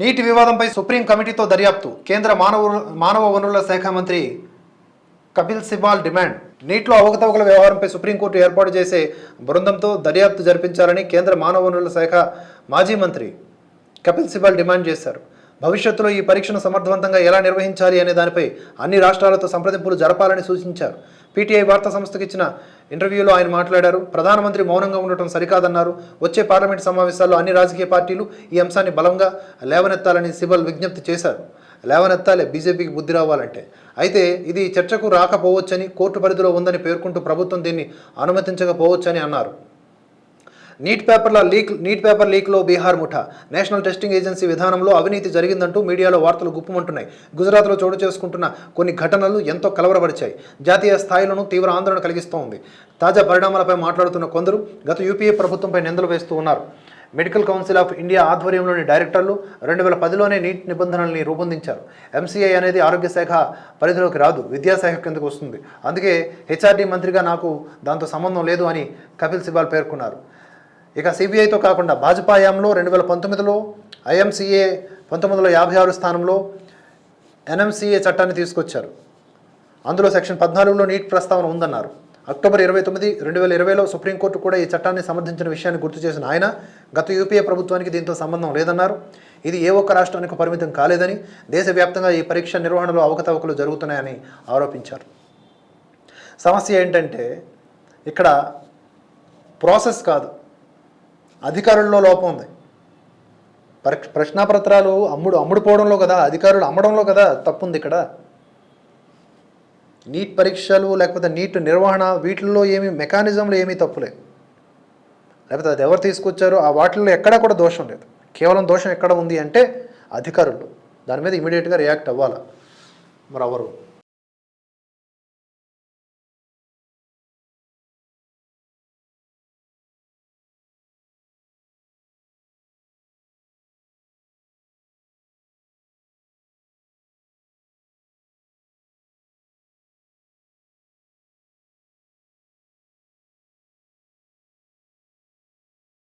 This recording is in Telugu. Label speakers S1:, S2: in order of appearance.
S1: నీటి వివాదంపై సుప్రీం కమిటీతో దర్యాప్తు. కేంద్ర మానవ మానవ వనరుల శాఖ మంత్రి కపిల్ సిబాల్ డిమాండ్. నీటిలో అవకతవకల వ్యవహారంపై సుప్రీంకోర్టు ఏర్పాటు చేసే బృందంతో దర్యాప్తు జరిపించాలని కేంద్ర మానవ వనరుల శాఖ మాజీ మంత్రి కపిల్ సిబాల్ డిమాండ్ చేశారు. భవిష్యత్తులో ఈ పరీక్షను సమర్థవంతంగా ఎలా నిర్వహించాలి అనే దానిపై అన్ని రాష్ట్రాలతో సంప్రదింపులు జరపాలని సూచించారు. పీటీఐ వార్తా సంస్థకు ఇచ్చిన ఇంటర్వ్యూలో ఆయన మాట్లాడారు. ప్రధానమంత్రి మౌనంగా ఉండటం సరికాదన్నారు. వచ్చే పార్లమెంట్ సమావేశాల్లో అన్ని రాజకీయ పార్టీలు ఈ అంశాన్ని బలంగా లేవనెత్తాలని సిబల్ విజ్ఞప్తి చేశారు. లేవనెత్తాలే బీజేపీకి బుద్ధి రావాలంటే. అయితే ఇది చర్చకు రాకపోవచ్చని కోర్టు పరిధిలో ఉందని పేర్కొంటూ ప్రభుత్వం దీన్ని అనుమతించకపోవచ్చని అన్నారు. నీట్ పేపర్ల లీక్ నీట్ పేపర్ లీక్లో బీహార్ ముఠా. నేషనల్ టెస్టింగ్ ఏజెన్సీ విధానంలో అవినీతి జరిగిందంటూ మీడియాలో వార్తలు గుప్పుమంటున్నాయి. గుజరాత్లో చోటు చేసుకుంటున్న కొన్ని ఘటనలు ఎంతో కలవరపరిచాయి. జాతీయ స్థాయిలోనూ తీవ్ర ఆందోళన కలిగిస్తోంది. తాజా పరిణామాలపై మాట్లాడుతున్న కొందరు గత యూపీఏ ప్రభుత్వంపై నిందలు వేస్తూ ఉన్నారు. మెడికల్ కౌన్సిల్ ఆఫ్ ఇండియా ఆధ్వర్యంలోని డైరెక్టర్లు రెండు వేల పదిలోనే నీట్ నిబంధనల్ని రూపొందించారు. ఎంసీఐ అనేది ఆరోగ్య శాఖ పరిధిలోకి రాదు విద్యాశాఖ కిందకు వస్తుంది. అందుకే హెచ్ఆర్డీ మంత్రిగా నాకు దాంతో సంబంధం లేదు అని కపిల్ సిబాల్ పేర్కొన్నారు. ఇక సిబిఐతో కాకుండా భాజపాయాంలో రెండు వేల పంతొమ్మిదిలో ఐఎంసీఏ పంతొమ్మిది వందల యాభై ఆరు స్థానంలో ఎన్ఎంసీఏ చట్టాన్ని తీసుకొచ్చారు. అందులో సెక్షన్ పద్నాలుగులో నీట్ ప్రస్తావన ఉందన్నారు. అక్టోబర్ ఇరవై తొమ్మిది రెండు వేల ఇరవైలో సుప్రీంకోర్టు కూడా ఈ చట్టాన్ని సమర్థించిన విషయాన్ని గుర్తు చేసిన ఆయన గత యూపీఏ ప్రభుత్వానికి దీంతో సంబంధం లేదన్నారు. ఇది ఏ ఒక్క రాష్ట్రానికి పరిమితం కాలేదని దేశవ్యాప్తంగా ఈ పరీక్ష నిర్వహణలో అవకతవకలు జరుగుతున్నాయని ఆరోపించారు. సమస్య ఏంటంటే ఇక్కడ ప్రాసెస్ కాదు. అధికారుల్లో లోపం ఉంది. ప్రశ్నాపత్రాలు అమ్ముడు అమ్ముడుపోవడంలో కదా అధికారులు అమ్మడంలో కదా తప్పు ఉంది ఇక్కడ. నీట్ పరీక్షలు లేకపోతే నీట్ నిర్వహణ వీటిల్లో ఏమి మెకానిజంలో ఏమీ తప్పులే లేకపోతే అది ఎవరు తీసుకొచ్చారో ఆ వాటిల్లో ఎక్కడా కూడా దోషం లేదు. కేవలం దోషం ఎక్కడ ఉంది అంటే అధికారులు దాని మీద ఇమీడియట్గా రియాక్ట్ అవ్వాలి? మరి అవరు